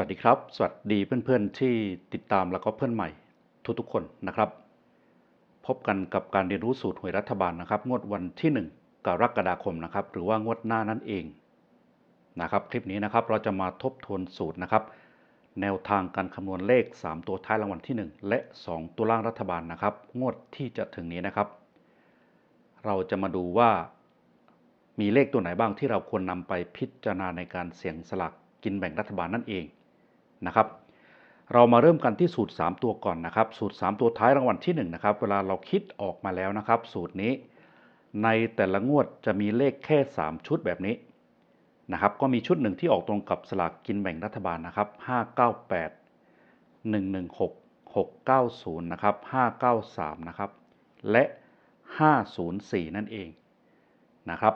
วัสดีครับ สวัสดีเพื่อนๆที่ติดตามแล้วก็เพื่อนใหม่ทุกๆคนนะครับ พบกันกับการเรียนรู้สูตรหวยรัฐบาลนะครับ งวดวันที่ 1 กรกฎาคมนะครับ หรือว่างวดหน้านั่นเองนะครับ คลิปนี้นะครับเราจะมาทบทวนสูตรนะครับ แนวทางการคำนวณเลข 3 ตัวท้ายรางวัลที่ 1 และ 2 ตัวล่างรัฐบาลนะครับ งวดที่จะถึงนี้นะครับ เราจะมาดูว่ามีเลขตัวไหนบ้างที่เราควรนำไปพิจารณาในการเสี่ยงสลากกินแบ่งรัฐบาลนั่นเอง นะครับ เรามาเริ่มกันที่สูตร 3 ตัวก่อนนะครับ สูตร 3 ตัวท้ายรางวัลที่1นะครับ เวลาเราคิดออกมาแล้วนะครับ สูตรนี้ ในแต่ละงวดจะมีเลขแค่ 3 ชุดแบบนี้นะครับ ก็มีชุดหนึ่งที่ออกตรงกับสลากกินแบ่งรัฐบาลนะครับ 598 116 690 นะครับ 593 นะครับ และ 504 นั่นเองนะครับ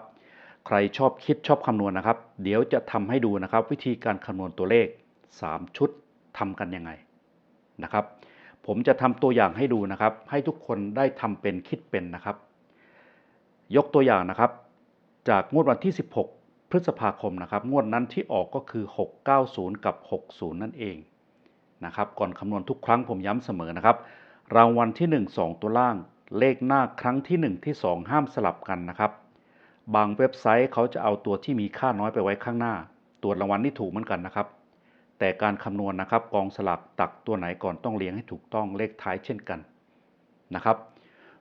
ใครชอบคิดชอบคำนวณนะครับ เดี๋ยวจะทำให้ดูนะครับ วิธีการคำนวณตัวเลข 3 ชุดทำกันยังไงนะครับ ผมจะทำตัวอย่างให้ดูนะครับ ให้ทุกคนได้ทำเป็นคิดเป็นนะครับ ยกตัวอย่างนะครับ จากงวดวันที่ 16 พฤษภาคมนะครับ งวดนั้นที่ออกก็คือ 690 กับ 60 นั่นเองนะครับ ก่อนคำนวณทุกครั้งผมย้ำเสมอนะครับ รางวัลที่ 1 2 ตัวล่าง เลขหน้าครั้งที่ 1 ที่ 2 ห้ามสลับกันนะครับบางเว็บไซต์เขาจะเอาตัวที่มีค่าน้อยไปไว้ข้างหน้าตรวรางวัลนี่ถูกเหมือนกันนะครับ แต่การคำนวณนะครับกองสลากตักตัวไหนก่อนต้องเลี้ยงให้ถูกต้องเลขท้ายเช่นกันนะครับ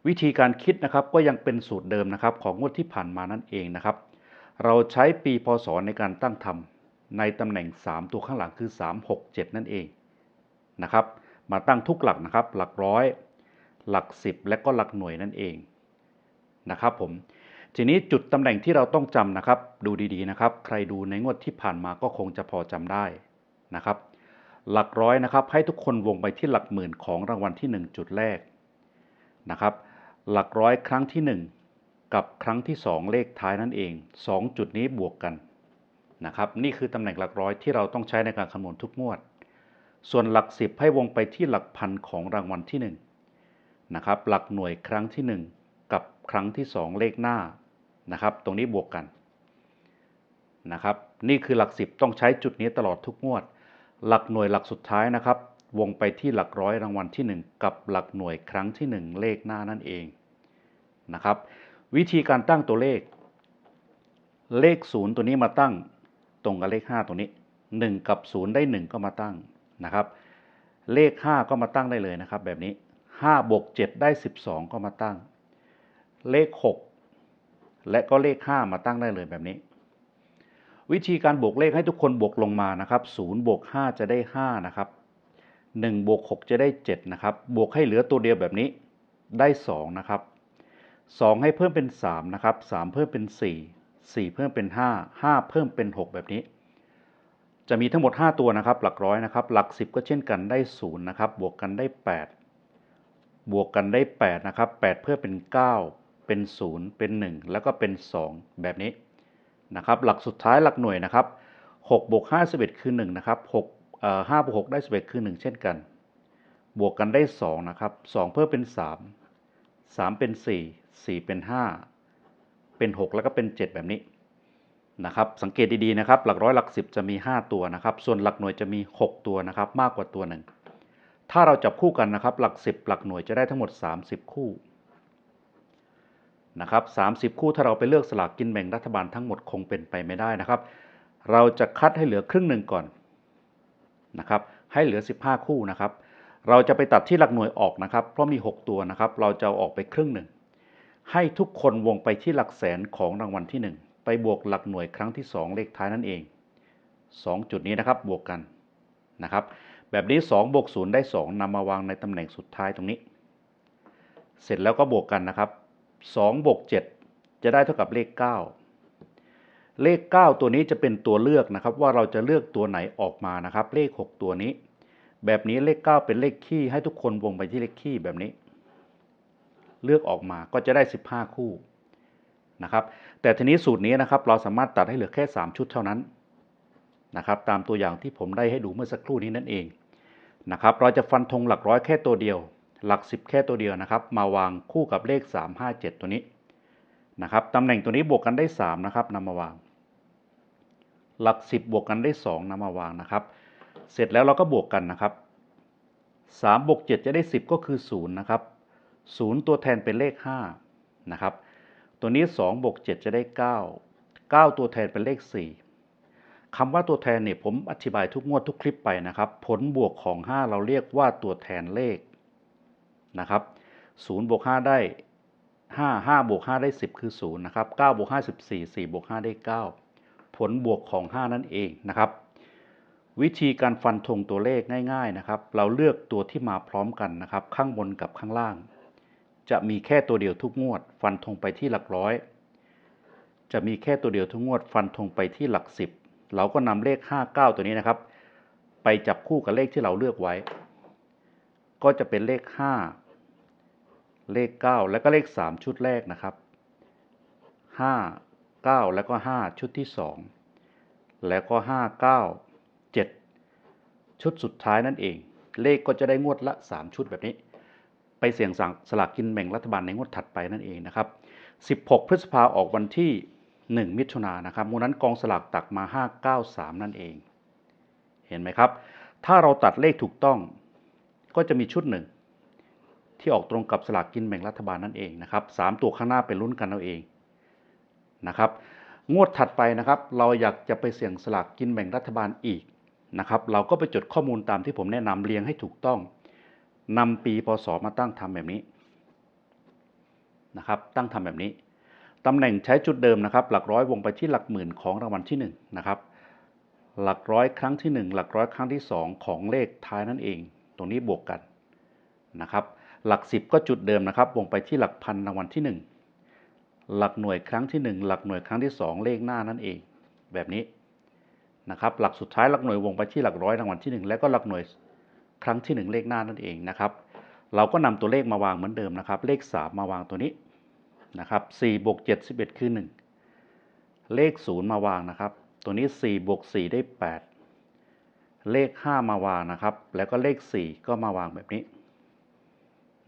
วิธีการคิดนะครับก็ยังเป็นสูตรเดิมนะครับของงวดที่ผ่านมานั่นเองนะครับ เราใช้ปีพศในการตั้งทำในตำแหน่ง 3 ตัวข้างหลังคือ 3 6 7 นั่นเองนะครับ มาตั้งทุกหลักนะครับ หลักร้อย หลัก 10 และก็หลักหน่วยนั่นเองนะครับผมทีนี้จุดตำแหน่งที่เราต้องจำนะครับ ดูดีๆนะครับ ใครดูในงวดที่ผ่านมาก็คงจะพอจำได้ นะครับ หลักร้อยนะครับให้ทุกคนวงไปที่หลักหมื่นของรางวัลที่ 1 จุดแรกนะครับ หลักร้อยครั้งที่ 1 กับครั้งที่ 2 เลขท้ายนั่นเอง 2 จุดนี้บวกกันนะครับนี่คือตำแหน่งหลักร้อยที่เราต้องใช้ในการคำนวณทุกงวด ส่วนหลัก 10 ให้วงไปที่หลักพันของรางวัลที่1นะครับหลักหน่วยครั้งที่ 1 กับครั้งที่ 2 เลขหน้านะครับตรงนี้บวกกันนะครับนี่คือหลัก 10 ต้องใช้จุดนี้ตลอดทุกงวด หลักหน่วยหลักสุดท้ายนะครับ วงไปที่หลักร้อยรางวัลที่ 1 กับหลักหน่วยครั้งที่ 1 เลขหน้านั่นเองนะครับ วิธีการตั้งตัวเลข เลข 0 ตัวนี้มาตั้งตรงกับเลข 5 ตัวนี้ 1 กับ 0 ได้ 1 ก็มาตั้งนะครับ เลข 5 ก็มาตั้งได้เลยนะครับ แบบนี้5บวก7ได้ 12 ก็มาตั้ง เลข 6 และก็เลข 5 มาตั้งได้เลยแบบนี้ วิธีการบวกเลขให้ทุกคนบวกลงมานะครับ0บวก5จะได้5นะครับ1บวก6จะได้7นะครับบวกให้เหลือตัวเดียวแบบนี้ได้2นะครับ2 ให้เพิ่มเป็น3นะครับ3เพิ่มเป็น 4 4 เพิ่มเป็น 5 5 เพิ่มเป็น 6 แบบนี้ จะมีทั้งหมด 5 ตัวนะครับ หลักร้อยนะครับ หลัก 10 ก็เช่นกันได้0นะครับบวกกันได้ 8 บวกกันได้8นะครับ8เพิ่มเป็น 9 เป็น 0 เป็น 1 แล้วก็เป็น 2 แบบนี้ นะครับหลักสุดท้ายหลักหน่วยนะครับ6บวก5 11 คือ1นะครับ6เอ่อ5บวก6ได้ 11 คือ 1 เช่นกัน บวกกันได้2นะครับ2เพิ่มเป็น 3 3 เป็น 4 4 เป็น 5 เป็น 6 แล้วก็เป็น 7 แบบนี้นะครับสังเกตดีๆนะครับหลักร้อยหลัก 10 จะมี 5 ตัวนะครับ ส่วนหลักหน่วยจะมี 6 ตัวนะครับ มากกว่าตัวหนึ่งถ้าเราจับคู่กันนะครับ หลัก 10 หลักหน่วยจะได้ทั้งหมด 30 คู่ นะครับ30 คู่ถ้าเราไปเลือกสลากกินแบ่งรัฐบาลทั้งหมดคงเป็นไปไม่ได้นะครับ เราจะคัดให้เหลือครึ่งหนึ่งก่อนนะครับให้เหลือ 15 คู่นะครับเราจะไปตัดที่หลักหน่วยออกนะครับ เพราะมี 6 ตัวนะครับ เราจะออกไปครึ่งหนึ่งให้ทุกคนวงไปที่หลักแสนของรางวัลที่ 1 ไปบวกหลักหน่วยครั้งที่ 2 เลขท้ายนั่นเอง 2 จุดนี้นะครับบวกกันนะครับ แบบนี้2บวก0ได้ 2นำมาวางในตำแหน่งสุดท้ายตรงนี้ เสร็จแล้วก็บวกกันนะครับ 2บวก7จะได้เท่ากับเลข 9 เลข 9 ตัวนี้จะเป็นตัวเลือกนะครับ ว่าเราจะเลือกตัวไหนออกมานะครับ เลข 6 ตัวนี้ แบบนี้เลข 9 เป็นเลขคี่ให้ทุกคนวงไปที่เลขคี่แบบนี้ เลือกออกมาก็จะได้ 15 คู่นะครับ แต่ทีนี้สูตรนี้นะครับเราสามารถตัดให้เหลือแค่ 3 ชุดเท่านั้นนะครับ ตามตัวอย่างที่ผมได้ให้ดูเมื่อสักครู่นี้นั่นเองนะครับ เราจะฟันธงหลักร้อยแค่ตัวเดียว หลัก 10 แค่ตัวเดียวนะครับ มาวางคู่กับเลข 3 5 7 ตัวนี้นะครับตำแหน่งตัวนี้บวกกันได้ 3 นะครับนำมาวาง หลัก 10 บวกกันได้ 2นำมาวางนะครับ เสร็จแล้วเราก็บวกกันนะครับ3บวก7จะได้ 10 ก็คือ 0 นะครับ 0 ตัวแทนเป็นเลข 5 นะครับ ตัวนี้2บวก7จะได้ 9 9 ตัวแทนเป็นเลข 4 คำว่าตัวแทนเนี่ยผมอธิบายทุกงวดทุกคลิปไปนะครับ ผลบวกของ 5 เราเรียกว่าตัวแทนเลข นะครับ0บวก5ได้ 5 5บวก5ได้ 10 คือ0นะครับ9บวก5 14 4บวก5ได้ 9 ผลบวกของ 5 นั่นเองนะครับวิธีการฟันธงตัวเลขง่าย ๆนะครับ เราเลือกตัวที่มาพร้อมกันนะครับ ข้างบนกับข้างล่าง จะมีแค่ตัวเดียวทุกงวด ฟันธงไปที่หลักร้อย จะมีแค่ตัวเดียวทุกงวด ฟันธงไปที่หลักสิบเราก็นำเลข 59 ตัวนี้นะครับ ไปจับคู่กับเลขที่เราเลือกไว้ ก็จะเป็นเลข 5 เลข 9 แล้วก็เลข 3 ชุดแรกนะครับ 5 9 แล้วก็ 5 ชุดที่ 2 แล้วก็ 5 9 7 ชุดสุดท้ายนั่นเอง เลขก็จะได้งวดละ 3 ชุดแบบนี้ ไปเสี่ยงสั่งสลากกินแบ่งรัฐบาลในงวดถัดไปนั่นเองนะครับ 16 พฤษภาออกวันที่ 1 มิถุนายนนะครับมูนั้นกองสลากตักมา 593 นั่นเอง เห็นไหมครับ ถ้าเราตัดเลขถูกต้องก็จะมีชุดหนึ่ง ที่ออกตรงกับสลากกินแบ่งรัฐบาลนั่นเองนะครับสามตัวข้างหน้าเป็นลุ้นกันเอาเองนะครับงวดถัดไปนะครับเราอยากจะไปเสี่ยงสลากกินแบ่งรัฐบาลอีกนะครับเราก็ไปจดข้อมูลตามที่ผมแนะนำเรียงให้ถูกต้องนำปีพศมาตั้งทำแบบนี้นะครับตั้งทำแบบนี้ตำแหน่งใช้จุดเดิมนะครับ หลักร้อยวงไปที่หลักหมื่นของรางวัลที่1นนะครับหลักร้อยครั้งที่ 1 หลักร้อยครั้งที่ 2 ของเลขท้ายนั่นเอง ตรงนี้บวกกันนะครับ หลัก 10 ก็จุดเดิมนะครับวงไปที่หลักพันรางวัลที่ 1 หลักหน่วยครั้งที่ 1 หลักหน่วยครั้งที่ 2 เลขหน้านั่นเอง แบบนี้นะครับหลักสุดท้ายหลักหน่วยวงไปที่หลักร้อยรางวัลที่ 1 แล้วก็หลักหน่วยครั้งที่ 1 เลขหน้านั่นเองนะครับเราก็นำตัวเลขมาวางเหมือนเดิมนะครับ เลข 3 มาวางตัวนี้นะครับ4บวก7 11 คือ 1 เลข 0 มาวางนะครับ ตัวนี้4บวก4ได้ 8 เลข 5 มาวางนะครับ แล้วก็เลข 4 ก็มาวางแบบนี้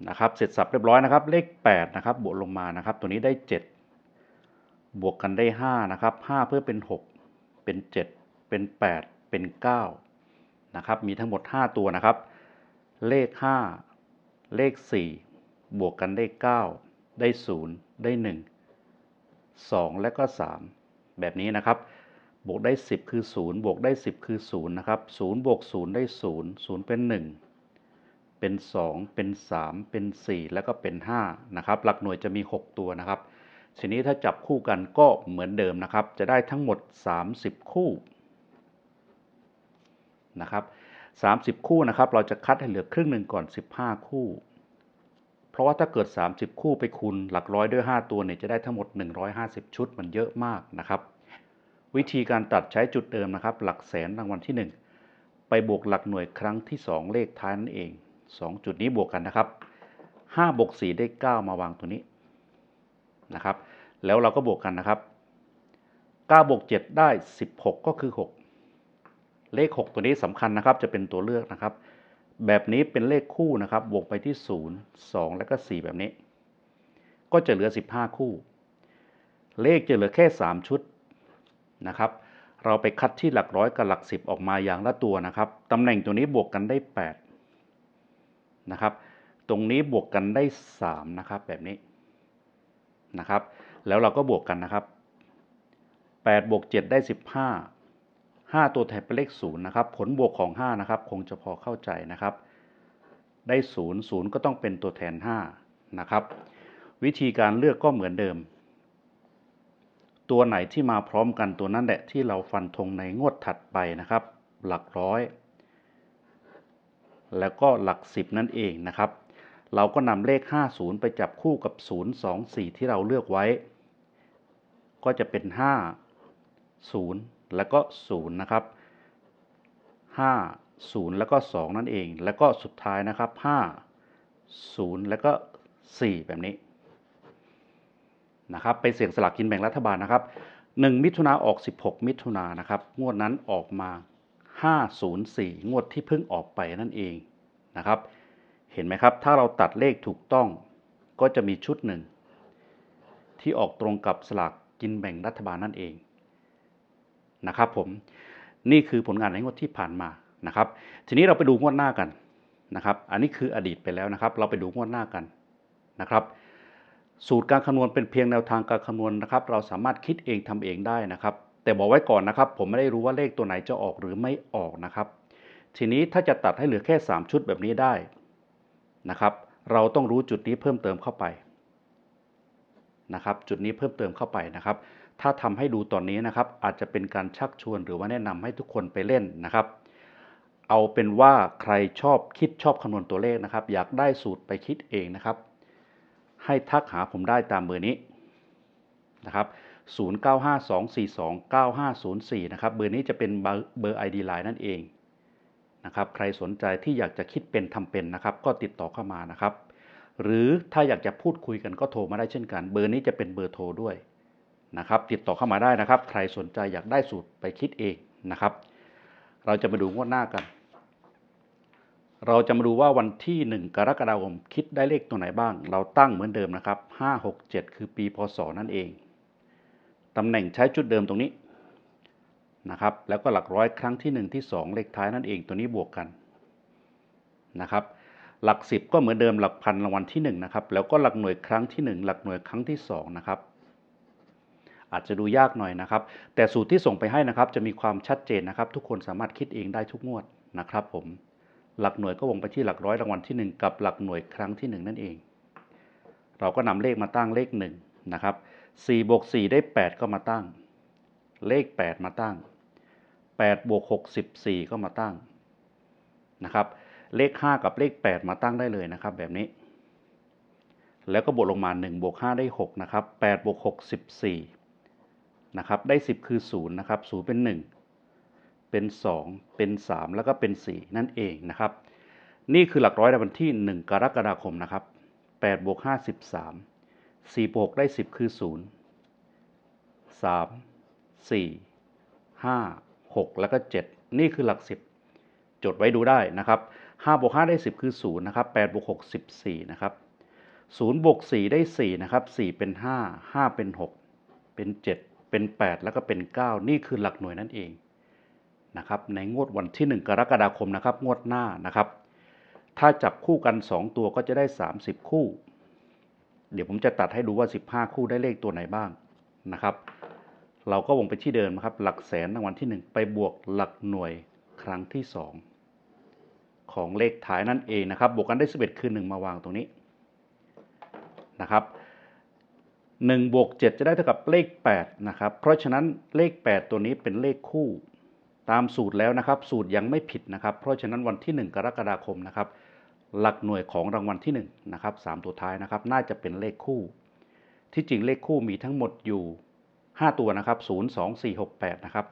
นะครับเสร็จสับเรียบร้อยนะครับ เลข8นะครับบวกลงมานะครับ ตัวนี้ได้ 7 บวกกันได้5นะครับ5เพื่อเป็น 6 เป็น 7 เป็น 8 เป็น9นะครับมีทั้งหมด 5 ตัวนะครับ เลข 5 เลข 4 บวกกันได้ 9 ได้ 0 ได้ 1 2 และก็ 3 แบบนี้นะครับ บวกได้ 10 คือ 0 บวกได้ 10 คือ 0 นะครับ 0 บวก 0 ได้ 0 0 เป็น 1 เป็น 2 เป็น 3 เป็น 4 แล้วก็เป็น5นะครับหลักหน่วยจะมี 6 ตัวนะครับทีนี้ถ้าจับคู่กันก็เหมือนเดิมนะครับ จะได้ทั้งหมด 30 คู่นะครับ30 คู่นะครับ เราจะคัดให้เหลือครึ่งหนึ่งก่อน 15 คู่ เพราะว่าถ้าเกิด 30 คู่ไปคูณหลักร้อยด้วย 5 ตัวเนี่ยจะได้ทั้งหมด 150 ชุดมันเยอะมากนะครับ วิธีการตัดใช้จุดเดิมนะครับ หลักแสนรางวัลที่ 1 ไปบวกหลักหน่วยครั้งที่ 2 เลขท้ายนั่นเอง 2 จุดนี้บวกกันนะครับ5บวก4ได้ 9 มาวางตัวนี้นะครับ แล้วเราก็บวกกันนะครับ9บวก7ได้ 16 ก็คือ 6 เลข 6 ตัวนี้สำคัญนะครับ จะเป็นตัวเลือกนะครับ แบบนี้เป็นเลขคู่นะครับ บวกไปที่ 0 2 แล้วก็ 4 แบบนี้ ก็จะเหลือ 15 คู่ เลขจะเหลือแค่ 3 ชุดนะครับ เราไปคัดที่หลักร้อยกับหลัก 10 ออกมาอย่างละตัวนะครับตำแหน่งตัวนี้บวกกันได้ 8 นะครับ ตรงนี้บวกกันได้3นะครับแบบนี้นะครับ แล้วเราก็บวกกันนะครับ8บวก7ได้ 15 5 ตัวแทนเป็นเลข0นะครับ ผลบวกของ 5 นะครับ คงจะพอเข้าใจนะครับ ได้ 0 0 ก็ต้องเป็นตัวแทน 5 นะครับ วิธีการเลือกก็เหมือนเดิม ตัวไหนที่มาพร้อมกันตัวนั้นแหละที่เราฟันธงในงวดถัดไปนะครับ หลักร้อย แล้วก็หลัก 10 นั่นเองนะครับ เราก็นำเลข 50 ไปจับคู่กับ 0 2 4 ที่เราเลือกไว้ ก็จะเป็น 5 0 แล้วก็ 0 นะครับ 5 0 แล้วก็ 2 นั่นเอง แล้วก็สุดท้ายนะครับ 5 0 แล้วก็ 4 แบบนี้นะครับไปเสี่ยงสลากกินแบ่งรัฐบาลนะครับ 1 มิถุนาออก 16 มิถุนานะครับ งวดนั้นออกมา 504 งวดที่เพิ่งออกไปนั่นเองนะครับ เห็นไหมครับ ถ้าเราตัดเลขถูกต้องก็จะมีชุดหนึ่ง ที่ออกตรงกับสลากกินแบ่งรัฐบาลนั่นเองนะครับผมนี่คือผลงานในงวดที่ผ่านมานะครับ ทีนี้เราไปดูงวดหน้ากันนะครับ อันนี้คืออดีตไปแล้วนะครับ เราไปดูงวดหน้ากันนะครับ สูตรการคำนวณเป็นเพียงแนวทางการคำนวณนะครับ เราสามารถคิดเองทำเองได้นะครับ แต่บอกไว้ก่อนนะครับ ผมไม่ได้รู้ว่าเลขตัวไหนจะออกหรือไม่ออกนะครับ ทีนี้ถ้าจะตัดให้เหลือแค่ 3 ชุดแบบนี้ได้นะครับ เราต้องรู้จุดนี้เพิ่มเติมเข้าไปนะครับ จุดนี้เพิ่มเติมเข้าไปนะครับ ถ้าทำให้ดูตอนนี้นะครับ อาจจะเป็นการชักชวนหรือว่าแนะนำให้ทุกคนไปเล่นนะครับ เอาเป็นว่าใครชอบคิดชอบคำนวณตัวเลขนะครับ อยากได้สูตรไปคิดเองนะครับ ให้ทักหาผมได้ตามเบอร์นี้นะครับ 0952429504 นะครับ เบอร์นี้จะเป็นเบอร์ ID Line นั่นเองนะครับ ใครสนใจที่อยากจะคิดเป็นทำเป็นนะครับ ก็ติดต่อเข้ามานะครับ หรือถ้าอยากจะพูดคุยกันก็โทรมาได้เช่นกัน เบอร์นี้จะเป็นเบอร์โทรด้วยนะครับ ติดต่อเข้ามาได้นะครับ ใครสนใจอยากได้สูตรไปคิดเองนะครับ เราจะมาดูงวดหน้ากัน เราจะมาดูว่าวันที่ 1 กรกฎาคมคิดได้เลขตัวไหนบ้าง เราตั้งเหมือนเดิมนะครับ5 6 7 คือปีพศนั่นเอง ตำแหน่งใช้จุดเดิมตรงนี้นะครับแล้วก็หลักร้อยครั้งที่ 1 ที่ 2 เลขท้ายนั่นเองตัวนี้บวกกันนะครับหลัก 10 ก็เหมือนเดิมหลักพันรางวัลที่1นะครับแล้วก็หลักหน่วยครั้งที่ 1 หลักหน่วยครั้งที่2นะครับอาจจะดูยากหน่อยนะครับ แต่สูตรที่ส่งไปให้นะครับ จะมีความชัดเจนนะครับ ทุกคนสามารถคิดเองได้ทุกงวดนะครับผมหลักหน่วยก็วงไปที่หลักร้อยรางวัลที่ 1 กับหลักหน่วยครั้งที่ 1 นั่นเอง เราก็นำเลขมาตั้งเลข1นะครับ 4บวก4ได้ 8 ก็มาตั้ง เลข 8 มาตั้ง8บวก6 14 ก็มาตั้งนะครับ เลข 5 กับเลข 8 มาตั้งได้เลยนะครับ แบบนี้ แล้วก็บวกลงมา1บวก5ได้ 6 นะครับ8บวก6 14 นะครับ ได้ 10 คือ 0 นะครับ 0 เป็น 1 เป็น 2 เป็น 3 แล้วก็เป็น 4 นั่นเองนะครับ นี่คือหลักร้อยในวันที่ 1 กรกฎาคมนะครับ8บวก5 13 4บวกได้10คือ0 3 4 5 6แล้วก็7นี่คือหลัก10จดไว้ดูได้นะครับ5บวก5ได้10คือ0นะครับ8บวก6 14นะครับ0บวก4ได้4นะครับ4เป็น5 5เป็น6เป็น7เป็น8แล้วก็เป็น9นี่คือหลักหน่วยนั่นเองนะครับในงวดวันที่1กรกฎาคมนะครับงวดหน้านะครับถ้าจับคู่กัน 2 ตัวก็จะได้ 30 คู่ เดี๋ยวผมจะตัดให้ดูว่า 15 คู่ได้เลขตัวไหนบ้างนะครับ เราก็วงไปที่เดิมนะครับ หลักแสนรางวัลที่ 1 ไปบวกหลักหน่วยครั้งที่ 2 ของเลขท้ายนั่นเองนะครับ บวกกันได้ 11 คือ 1 มาวางตรงนี้นะครับ1บวก7จะได้เท่ากับเลข8นะครับ เพราะฉะนั้นเลข 8 ตัวนี้เป็นเลขคู่ตามสูตรแล้วนะครับ สูตรยังไม่ผิดนะครับ เพราะฉะนั้นวันที่ 1 กรกฎาคมนะครับ หลักหน่วยของรางวัลที่1นะครับ3ตัวท้ายนะครับ น่าจะเป็นเลขคู่ ที่จริงเลขคู่มีทั้งหมดอยู่ 5 ตัวนะครับ 0 2 4 6 8 นะครับ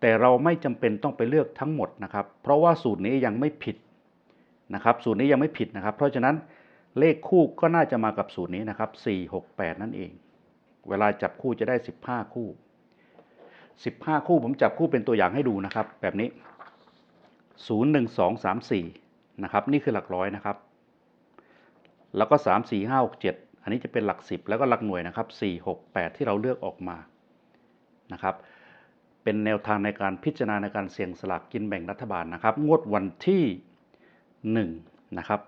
แต่เราไม่จำเป็นต้องไปเลือกทั้งหมดนะครับ เพราะว่าสูตรนี้ยังไม่ผิดนะครับ สูตรนี้ยังไม่ผิดนะครับ เพราะฉะนั้นเลขคู่ก็น่าจะมากับสูตรนี้นะครับ 4 6 8 นั่นเอง เวลาจับคู่จะได้ 15 คู่ 15 คู่ผมจับคู่เป็นตัวอย่างให้ดูนะครับ แบบนี้ 0 1 2 3 4 นะครับ นี่คือหลักร้อยนะครับ แล้วก็ 3 4 5 6 7 อันนี้จะเป็นหลัก 10 แล้วก็หลักหน่วยนะครับ 4 6 8 ที่เราเลือกออกมานะครับ เป็นแนวทางในการพิจารณาในการเสี่ยงสลากกินแบ่งรัฐบาลนะครับ งวดวันที่1นะครับ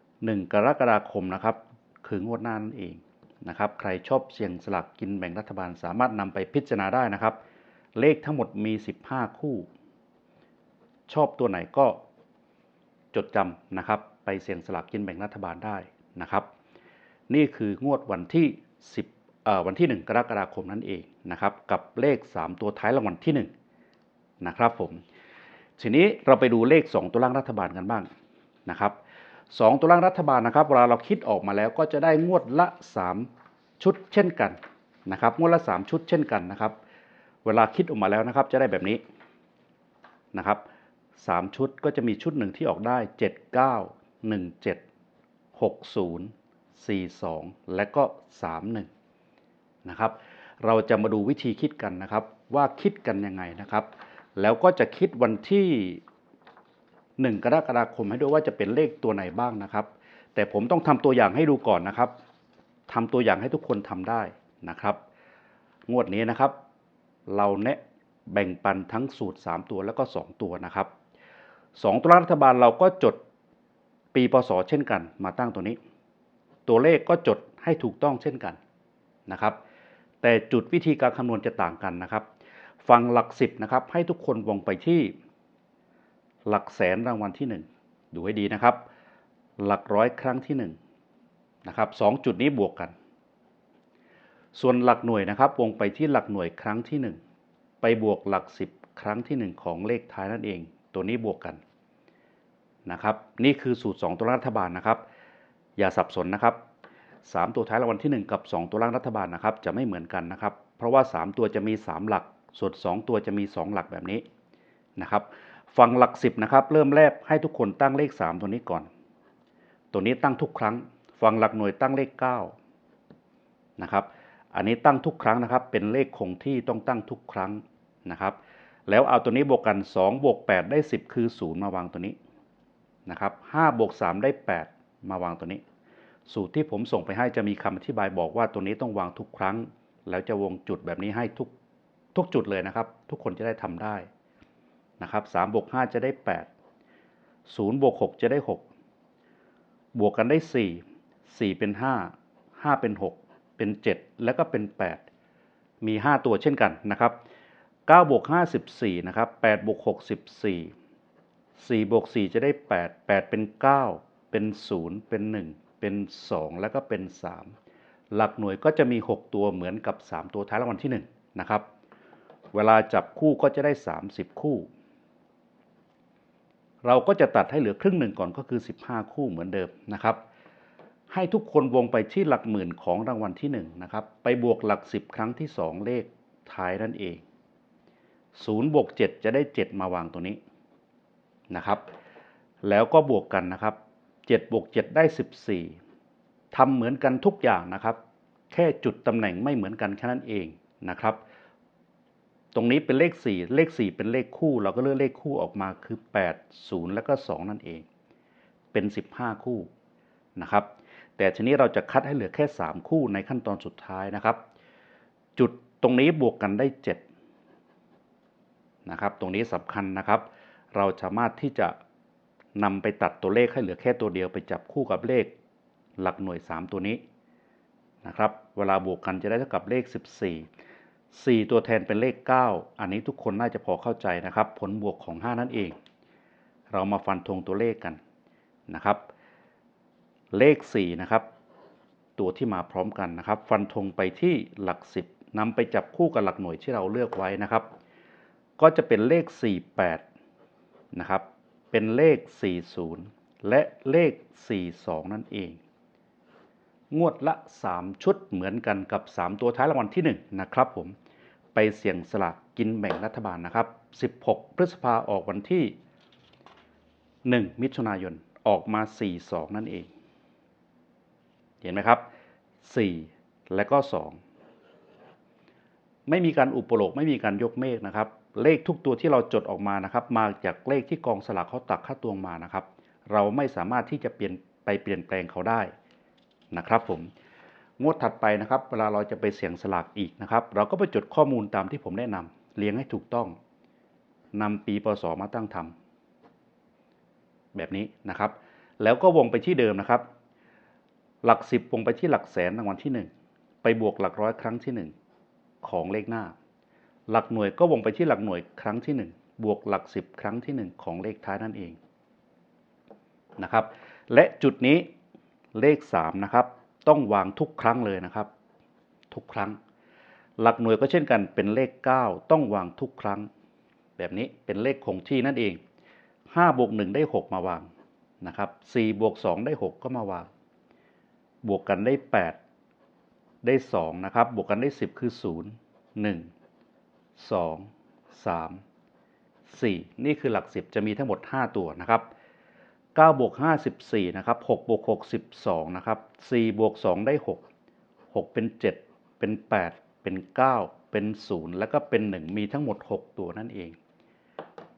1 กรกฎาคมนะครับคืองวดหน้านั่นเองนะครับ ใครชอบเสี่ยงสลากกินแบ่งรัฐบาล สามารถนำไปพิจารณาได้นะครับ เลขทั้งหมดมี 15 คู่ ชอบตัวไหนก็ จดจำนะครับ ไปเสี่ยงสลากกินแบ่งรัฐบาลได้นะครับ นี่คืองวดวันที่ 10วันที่ 1 กรกฎาคมนั่นเองนะครับ กับเลข 3 ตัวท้ายรางวัลที่1นะครับผมทีนี้เราไปดูเลข 2 ตัวล่างรัฐบาลกันบ้างนะครับ2ตัวล่างรัฐบาลนะครับเวลาเราคิดออกมาแล้วก็จะได้งวดละ 3 ชุดเช่นกันนะครับ งวดละ 3 ชุดเช่นกันนะครับ เวลาคิดออกมาแล้วนะครับจะได้แบบนี้นะครับ 3 ชุดก็จะมีชุดหนึ่งที่ออกได้ 7 9 1 7 6 0 4 2 และก็ 3 1 นะครับ เราจะมาดูวิธีคิดกันนะครับ ว่าคิดกันยังไงนะครับ แล้วก็จะคิดวันที่ 1 กรกฎาคมให้ด้วยว่าจะเป็นเลขตัวไหนบ้างนะครับ แต่ผมต้องทำตัวอย่างให้ดูก่อนนะครับทำตัวอย่างให้ทุกคนทำได้นะครับ งวดนี้นะครับ เราแนะแบ่งปันทั้งสูตร 3 ตัวแล้วก็ 2 ตัวนะครับ สองตัวรัฐบาลเราก็จดปีพศเช่นกัน มาตั้งตัวนี้ ตัวเลขก็จดให้ถูกต้องเช่นกันนะครับ แต่จุดวิธีการคำนวณจะต่างกันนะครับ ฟังหลักสิบนะครับให้ทุกคนวงไปที่ หลักแสนรางวัลที่ 1 ดูให้ดีนะครับ หลักร้อยครั้งที่1นะครับสจุดนี้บวกกัน ส่วนหลักหน่วยนะครับ วงไปที่หลักหน่วยครั้งที่ 1 ไปบวกหลัก 10 ครั้งที่ 1 ของเลขท้ายนั่นเอง ตัวนี้บวกกันนะครับนี่คือสูตร 2 ตัวรัฐบาลนะครับ อย่าสับสนนะครับ 3 ตัวท้ายรางวัลที่ 1 กับ 2 ตัวล่างรัฐบาลนะครับจะไม่เหมือนกันนะครับ เพราะว่า 3 ตัวจะมี 3 หลัก ส่วน 2 ตัวจะมี 2 หลักแบบนี้นะครับฟังหลัก 10นะครับเริ่มแรกให้ทุกคนตั้งเลข 3 ตัวนี้ก่อน ตัวนี้ตั้งทุกครั้งฟังหลักหน่วยตั้งเลข9นะครับอันนี้ตั้งทุกครั้งนะครับเป็นเลขคงที่ต้องตั้งทุกครั้งนะครับ แล้วเอาตัวนี้บวกกัน2บวก8ได้ 10 คือ 0 มาวางตัวนี้นะครับ5บวก3ได้ 8 มาวางตัวนี้ สูตรที่ผมส่งไปให้จะมีคำอธิบายบอกว่าตัวนี้ต้องวางทุกครั้ง แล้วจะวงจุดแบบนี้ให้ทุกทุกจุดเลยนะครับ ทุกคนจะได้ทำได้นะครับ3บวก5จะได้ 8 0บวก6จะได้ 6 บวกกันได้ 4 4 เป็น 5 5 เป็น 6 เป็น 7 แล้วก็เป็น 8 มี 5 ตัวเช่นกันนะครับ 9บวก5 14นะครับ8บวก6 14 4บวก4จะได้ 8 8 เป็น 9 เป็น 0 เป็น 1 เป็น 2 แล้วก็เป็น 3 หลักหน่วยก็จะมี 6 ตัวเหมือนกับ 3 ตัวท้ายรางวัลที่1นะครับ เวลาจับคู่ก็จะได้ 30 คู่ เราก็จะตัดให้เหลือครึ่งหนึ่งก่อนก็คือ 15 คู่เหมือนเดิมนะครับให้ทุกคนวงไปที่หลักหมื่นของรางวัลที่1นะครับ ไปบวกหลัก 10 ครั้งที่ 2 เลขท้ายนั่นเอง 0บวก7จะได้ 7 มาวางตัวนี้นะครับ แล้วก็บวกกันนะครับ7บวก7ได้ 14ทำเหมือนกันทุกอย่างนะครับ แค่จุดตำแหน่งไม่เหมือนกันแค่นั้นเองนะครับ ตรงนี้เป็นเลข 4 เลข 4 เป็นเลขคู่ เราก็เลือกเลขคู่ออกมาคือ 8 0 แล้วก็ 2 นั่นเอง เป็น 15 คู่นะครับ แต่ทีนี้เราจะคัดให้เหลือแค่ 3 คู่ในขั้นตอนสุดท้ายนะครับ จุดตรงนี้บวกกันได้ 7 นะครับ ตรงนี้สำคัญนะครับ เราสามารถที่จะนำไปตัดตัวเลขให้เหลือแค่ตัวเดียวไปจับคู่กับเลขหลักหน่วย 3 ตัวนี้นะครับ เวลาบวกกันจะได้เท่ากับเลข 14 4 ตัวแทนเป็นเลข 9 อันนี้ทุกคนน่าจะพอเข้าใจนะครับ ผลบวกของ 5 นั่นเอง เรามาฟันธงตัวเลขกันนะครับ เลข 4 นะครับ ตัวที่มาพร้อมกันนะครับ ฟันธงไปที่หลัก 10นำไปจับคู่กับหลักหน่วยที่เราเลือกไว้นะครับ ก็จะเป็นเลข 48 นะครับ เป็นเลข 40 และเลข 42 นั่นเอง งวดละ 3 ชุดเหมือนกันกับ 3 ตัวท้ายรางวัลที่ 1 นะครับผม ไปเสี่ยงสลากกินแบ่งรัฐบาลนะครับ 16 พฤษภาออกวันที่ 1 มิถุนายน ออกมา 42 นั่นเอง เห็นไหมครับ 4 และก็ 2 ไม่มีการอุปโลกไม่มีการยกเมฆนะครับ เลขทุกตัวที่เราจดออกมานะครับ มาจากเลขที่กองสลากเขาตักค่าตวงมานะครับ เราไม่สามารถที่จะเปลี่ยนไปเปลี่ยนแปลงเขาได้นะครับ ผมงวดถัดไปนะครับ เวลาเราจะไปเสี่ยงสลากอีกนะครับ เราก็ไปจดข้อมูลตามที่ผมแนะนำเรียงให้ถูกต้องนำปีพศมาตั้งทำแบบนี้นะครับ แล้วก็วงไปที่เดิมนะครับ หลักสิบวงไปที่หลักแสนรางวัลที่ 1 ไปบวกหลักร้อยครั้งที่ 1 ของเลขหน้า หลักหน่วยก็วงไปที่หลักหน่วยครั้งที่ 1 บวกหลัก 10 ครั้งที่ 1 ของเลขท้ายนั่นเองนะครับ และจุดนี้เลข3นะครับต้องวางทุกครั้งเลยนะครับ ทุกครั้ง หลักหน่วยก็เช่นกันเป็นเลข 9 ต้องวางทุกครั้ง แบบนี้เป็นเลขคงที่นั่นเอง5บวก1ได้ 6 มาวางนะครับ4บวก2ได้ 6 ก็มาวาง บวกกันได้ 8 ได้ 2 นะครับ บวกกันได้ 10 คือ 0 1 2 3 4 นี่คือหลัก 10 จะมีทั้งหมด 5 ตัวนะครับ9บวก5 14นะครับ6บวก6 12นะครับ4บวก2ได้ 6 6 เป็น 7 เป็น 8 เป็น 9 เป็น 0 แล้วก็เป็น 1 มีทั้งหมด 6 ตัวนั่นเอง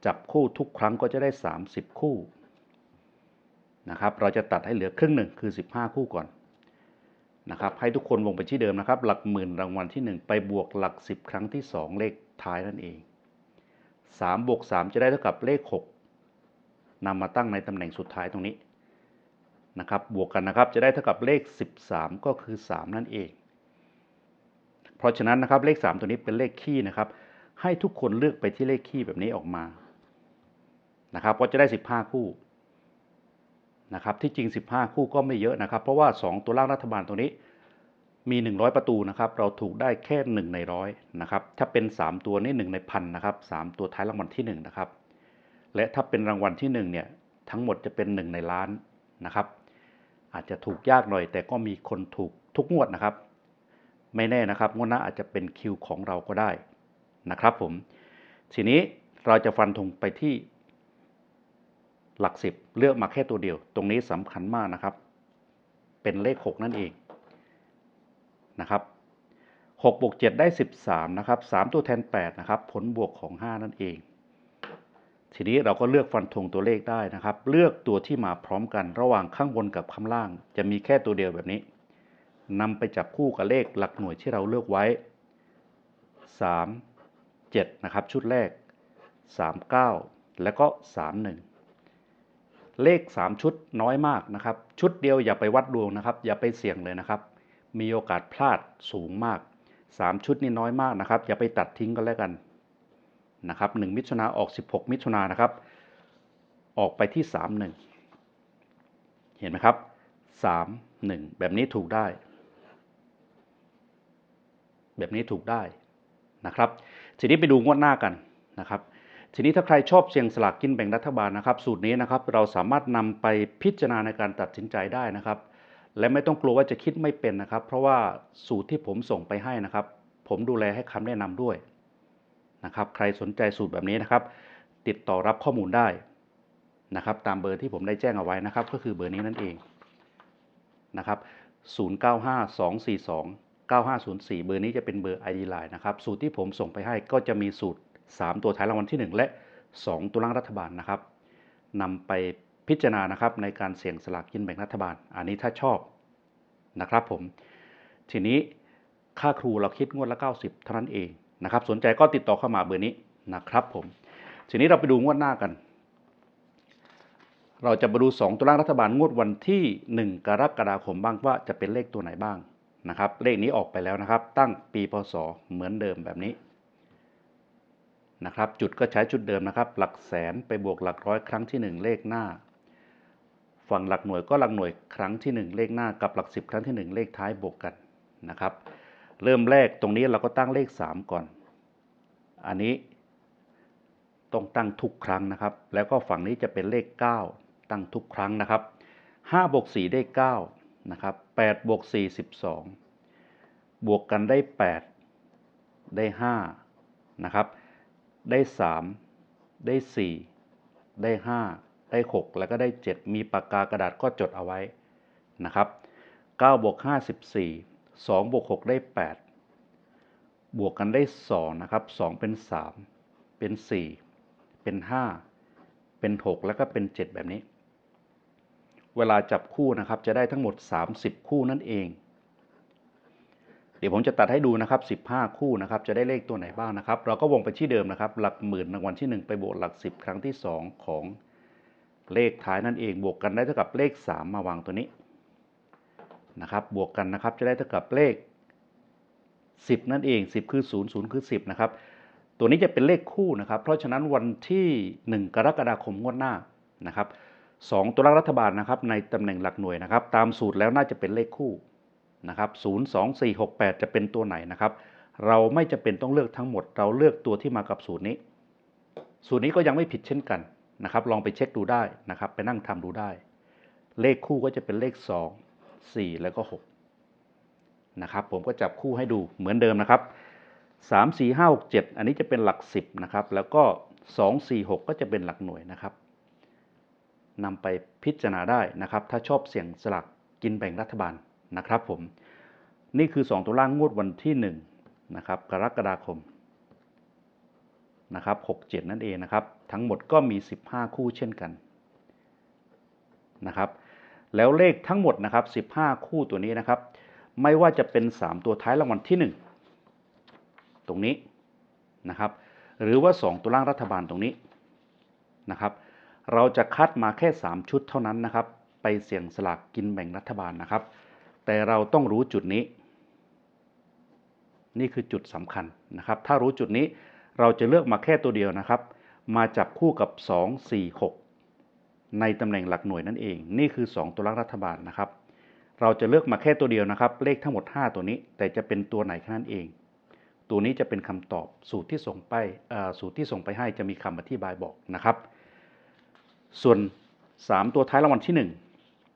จับคู่ทุกครั้งก็จะได้ 30 คู่นะครับเราจะตัดให้เหลือครึ่งหนึ่งคือ 15 คู่ก่อนนะครับให้ทุกคนวงไปที่เดิมนะครับ หลักหมื่นรางวัลที่ 1 ไปบวกหลัก 10 ครั้งที่ 2 เลข ท้ายนั่นเอง3บวก3จะได้เท่ากับเลข 6นำมาตั้งในตำแหน่งสุดท้ายตรงนี้นะครับบวกกันนะครับจะได้เท่ากับเลข 13 ก็คือ 3 นั่นเอง เพราะฉะนั้นนะครับเลข 3 ตัวนี้เป็นเลขคี่นะครับ ให้ทุกคนเลือกไปที่เลขคี่แบบนี้ออกมานะครับก็จะได้ 15 คู่นะครับที่จริง 15 คู่ก็ไม่เยอะนะครับ เพราะว่า 2 ตัวล่างรัฐบาลตัวนี้ มี 100 ประตูนะครับ เราถูกได้แค่ 1 ในร้อยนะครับ ถ้าเป็น 3 ตัวนี่1ในพันนะครับ 3 ตัวท้ายรางวัลที่ 1 นะครับ และถ้าเป็นรางวัลที่1เนี่ยทั้งหมดจะเป็น 1 ในล้านนะครับ อาจจะถูกยากหน่อย แต่ก็มีคนถูกทุกงวดนะครับ ไม่แน่นะครับงวดหน้าอาจจะเป็นคิวของเราก็ได้นะครับ ผม ทีนี้เราจะฟันธงไปที่หลักสิบเลือกมาแค่ตัวเดียว ตรงนี้สำคัญมากนะครับ เป็นเลข 6 นั่นเอง นะครับ6บวก7ได้ 13นะครับ3ตัวแทน8นะครับผลบวกของ 5 นั่นเอง ทีนี้เราก็เลือกฟันธงตัวเลขได้นะครับ เลือกตัวที่มาพร้อมกันระหว่างข้างบนกับข้างล่าง จะมีแค่ตัวเดียวแบบนี้นำไปจับคู่กับเลขหลักหน่วยที่เราเลือกไว้ 3 7นะครับชุดแรก 3 9 แล้วก็ 3 1 เลข 3 ชุดน้อยมากนะครับ ชุดเดียวอย่าไปวัดดวงนะครับ อย่าไปเสี่ยงเลยนะครับ มีโอกาสพลาดสูงมาก 3 ชุดนี่น้อยมากนะครับ อย่าไปตัดทิ้งก็แล้วกันนะครับ1มิถุนาออก 16 มิถุนานะครับ ออกไปที่ 3 1 เห็นไหมครับ 3 1 แบบนี้ถูกได้ แบบนี้ถูกได้นะครับทีนี้ไปดูงวดหน้ากันนะครับทีนี้ถ้าใครชอบเสี่ยงสลากกินแบ่งรัฐบาลนะครับ สูตรนี้นะครับเราสามารถนำไปพิจารณาในการตัดสินใจได้นะครับ และไม่ต้องกลัวว่าจะคิดไม่เป็นนะครับ เพราะว่าสูตรที่ผมส่งไปให้นะครับ ผมดูแลให้คำแนะนำด้วยนะครับ ใครสนใจสูตรแบบนี้นะครับ ติดต่อรับข้อมูลได้นะครับ ตามเบอร์ที่ผมได้แจ้งเอาไว้นะครับ ก็คือเบอร์นี้นั่นเองนะครับ 095242 9504 เบอร์นี้จะเป็นเบอร์ ID Line นะครับ สูตรที่ผมส่งไปให้ก็จะมีสูตร 3 ตัวท้ายรางวัลที่ 1 และ 2 ตัวล่างรัฐบาลนะครับนำไป พิจารณานะครับในการเสี่ยงสลากกินแบ่งรัฐบาล อันนี้ถ้าชอบนะครับผม ทีนี้ค่าครูเราคิดงวดละ 90 เท่านั้นเองนะครับ สนใจก็ติดต่อเข้ามาเบอร์นี้นะครับผม ทีนี้เราไปดูงวดหน้ากัน เราจะมาดู 2 ตัวล่างรัฐบาลงวดวันที่ 1 กรกฎาคมบ้างว่าจะเป็นเลขตัวไหนบ้างนะครับ เลขนี้ออกไปแล้วนะครับ ตั้งปีพศเหมือนเดิมแบบนี้นะครับ จุดก็ใช้จุดเดิมนะครับ หลักแสนไปบวกหลักร้อยครั้งที่ 1 เลขหน้า ฝั่งหลักหน่วยก็หลักหน่วยครั้งที่ 1 เลขหน้ากับหลัก 10 ครั้งที่ 1 เลขท้ายบวกกันนะครับ เริ่มแรกตรงนี้เราก็ตั้งเลข 3 ก่อน อันนี้ต้องตั้งทุกครั้งนะครับ แล้วก็ฝั่งนี้จะเป็นเลข 9 ตั้งทุกครั้งนะครับ5บวก4ได้9นะครับ8บวก4 12 บวกกันได้ 8 ได้ 5 นะครับ ได้ 3 ได้ 4 ได้ 5 ได้ 6 แล้วก็ได้ 7 มีปากกากระดาษก็จดเอาไว้นะครับ9บวก5 14 2บวก6ได้ 8 บวกกันได้ 2 นะครับ 2 เป็น 3 เป็น 4 เป็น 5 เป็น 6 แล้วก็เป็น 7 แบบนี้ เวลาจับคู่นะครับจะได้ทั้งหมด 30 คู่นั่นเอง เดี๋ยวผมจะตัดให้ดูนะครับ 15 คู่นะครับ จะได้เลขตัวไหนบ้างนะครับ เราก็วงไปที่เดิมนะครับ หลักหมื่นรางวัลที่ 1 ไปบวกหลัก 10 ครั้งที่ 2 ของ เลขท้ายนั่นเองบวกกันได้เท่ากับเลข 3 มาวางตัวนี้นะครับบวกกันนะครับจะได้เท่ากับเลข 10 นั่นเอง 10 คือ 0 0 คือ 10 นะครับ ตัวนี้จะเป็นเลขคู่นะครับ เพราะฉะนั้นวันที่ 1 กรกฎาคมงวดหน้านะครับ2ตัวรัฐบาลนะครับในตำแหน่งหลักหน่วยนะครับ ตามสูตรแล้วน่าจะเป็นเลขคู่นะครับ0 2 4 6 8 จะเป็นตัวไหนนะครับ เราไม่จะเป็นต้องเลือกทั้งหมด เราเลือกตัวที่มากับสูตรนี้ สูตรนี้ก็ยังไม่ผิดเช่นกัน นะครับลองไปเช็คดูได้นะครับ ไปนั่งทำดูได้ เลขคู่ก็จะเป็นเลข 2 4 แล้วก็6นะครับผมก็จับคู่ให้ดูเหมือนเดิมนะครับ 3 4 5 6 7 อันนี้จะเป็นหลัก 10นะครับแล้วก็ 2 4 6 ก็จะเป็นหลักหน่วยนะครับนำไปพิจารณาได้นะครับ ถ้าชอบเสี่ยงสลักกินแบ่งรัฐบาลนะครับผมนี่คือ 2 ตัวล่างงวดวันที่ 1 นะครับ กรกฎาคม นะครับ67 นั่นเองนะครับ ทั้งหมดก็มี 15 คู่เช่นกันนะครับ แล้วเลขทั้งหมดนะครับ 15 คู่ตัวนี้นะครับ ไม่ว่าจะเป็น 3 ตัวท้ายรางวัลที่ 1 ตรงนี้นะครับ หรือว่า 2 ตัวล่างรัฐบาลตรงนี้นะครับ เราจะคัดมาแค่ 3 ชุดเท่านั้นนะครับ ไปเสี่ยงสลากกินแบ่งรัฐบาลนะครับ แต่เราต้องรู้จุดนี้ นี่คือจุดสำคัญนะครับ ถ้ารู้จุดนี้ เราจะเลือกมาแค่ตัวเดียวนะครับ มาจับคู่กับ 2 4 6 ในตำแหน่งหลักหน่วยนั่นเอง นี่คือ 2 ตัวรักรัฐบาลนะครับ เราจะเลือกมาแค่ตัวเดียวนะครับ เลขทั้งหมด 5 ตัวนี้ แต่จะเป็นตัวไหนแค่นั้นเอง ตัวนี้จะเป็นคำตอบสูตรที่ส่งไปอ่อสูตรที่ส่งไปให้จะมีคำอธิบายบอกนะครับ ส่วน 3 ตัวท้ายรางวัลที่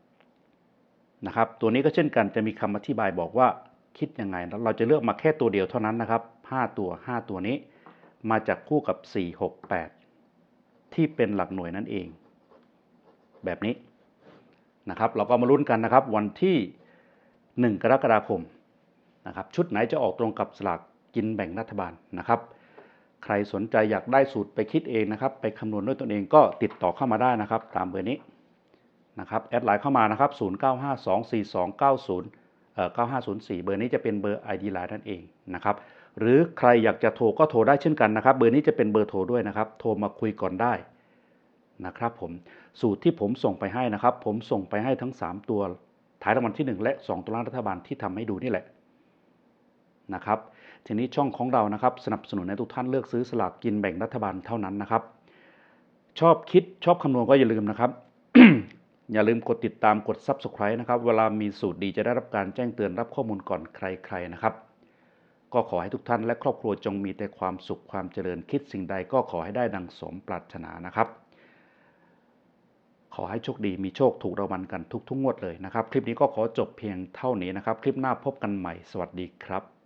1นะครับตัวนี้ก็เช่นกันจะมีคำอธิบายบอกว่าคิดยังไงแล้วเราจะเลือกมาแค่ตัวเดียวเท่านั้นนะครับ 5 ตัว 5 ตัวนี้ มาจากคู่กับ 4 6 8 ที่เป็นหลักหน่วยนั่นเอง แบบนี้นะครับ เราก็มาลุ้นกันนะครับ วันที่ 1 กรกฎาคมนะครับ ชุดไหนจะออกตรงกับสลากกินแบ่งรัฐบาลนะครับ ใครสนใจอยากได้สูตรไปคิดเองนะครับ ไปคำนวณด้วยตนเองก็ติดต่อเข้ามาได้นะครับ ตามเบอร์นี้นะครับแอดไลน์เข้ามานะครับ 09524290เอ่อ9504 เบอร์นี้จะเป็นเบอร์ ID ไลน์นั่นเองนะครับ หรือใครอยากจะโทรก็โทรได้เช่นกันนะครับ เบอร์นี้จะเป็นเบอร์โทรด้วยนะครับ โทรมาคุยก่อนได้นะครับผมสูตรที่ผมส่งไปให้นะครับ ผมส่งไปให้ทั้ง 3 ตัวท้ายรางวัลที่ 1 และ 2 ตัวล่างรัฐบาลที่ทำให้ดูนี่แหละนะครับทีนี้ช่องของเรานะครับ สนับสนุนให้ทุกท่านเลือกซื้อสลากกินแบ่งรัฐบาลเท่านั้นนะครับ ชอบคิดชอบคำนวณก็อย่าลืมนะครับ อย่าลืมกดติดตามกด Subscribe นะครับ เวลามีสูตรดีจะได้รับการแจ้งเตือนรับข้อมูลก่อนใครๆนะครับ ก็ขอให้ทุกท่านและครอบครัวจงมีแต่ความสุขความเจริญคิดสิ่งใดก็ขอให้ได้ดังสมปรารถนานะครับ ขอให้โชคดีมีโชคถูกรางวัลกันทุกทุกงวดเลยนะครับ คลิปนี้ก็ขอจบเพียงเท่านี้นะครับ คลิปหน้าพบกันใหม่ สวัสดีครับ